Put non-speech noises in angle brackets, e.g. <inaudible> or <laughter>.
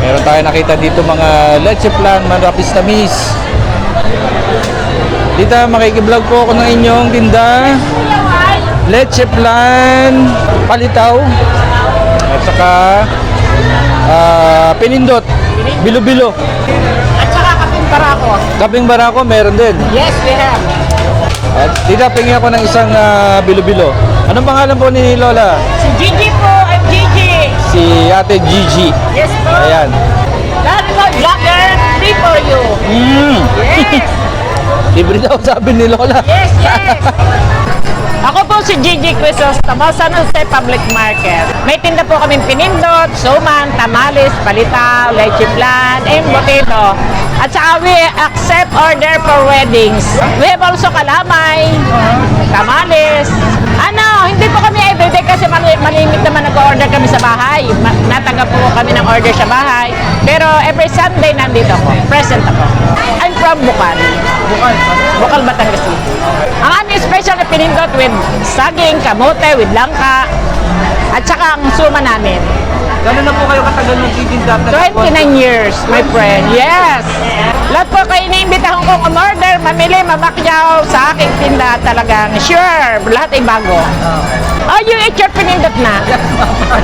Meron tayo nakita dito mga leche plan, manapis tamis. Dito makikiblog po ako ng inyong tinda. Leche plan, palitaw. At saka ah, pinindot, bilo-bilo. At saka kaping barako. Kaping barako meron din. Yes, we have. At dito pingi ako ng isang ah, bilo-bilo. Anong pangalan po ni Lola? Si Gigi po, Ate Gigi. Yes po. Ayan. Lalo mo, vlogger, free for you. Mm. Yes, <laughs> Libre daw sabi ni Lola. yes, yes. <laughs> Ako po si Gigi Crisostomo, San Jose Public Market. May tinda po kaming pinindot, suman, tamales, palitaw, leche flan, and potato. At saka we accept order for weddings. We have also kalamay, tamales. Nag-order kami sa bahay. Natanggap po kami ng order sa bahay. Pero every Sunday nandito ako. Present ako. I'm from Bukal. Bukan. Bukal, Batangas City. Ang aming special na pinindot with saging, kamote, with langka, at saka ang suma namin. Gano'n na po kayo katagal ng titinda? 29 years, my friend. Yes! Lahat po kayo iniimbitahan kong umorder, mamili, mamakyaw sa aking tinda talagang sure, lahat ay bago. Oh, you eat your pinindot na. <laughs>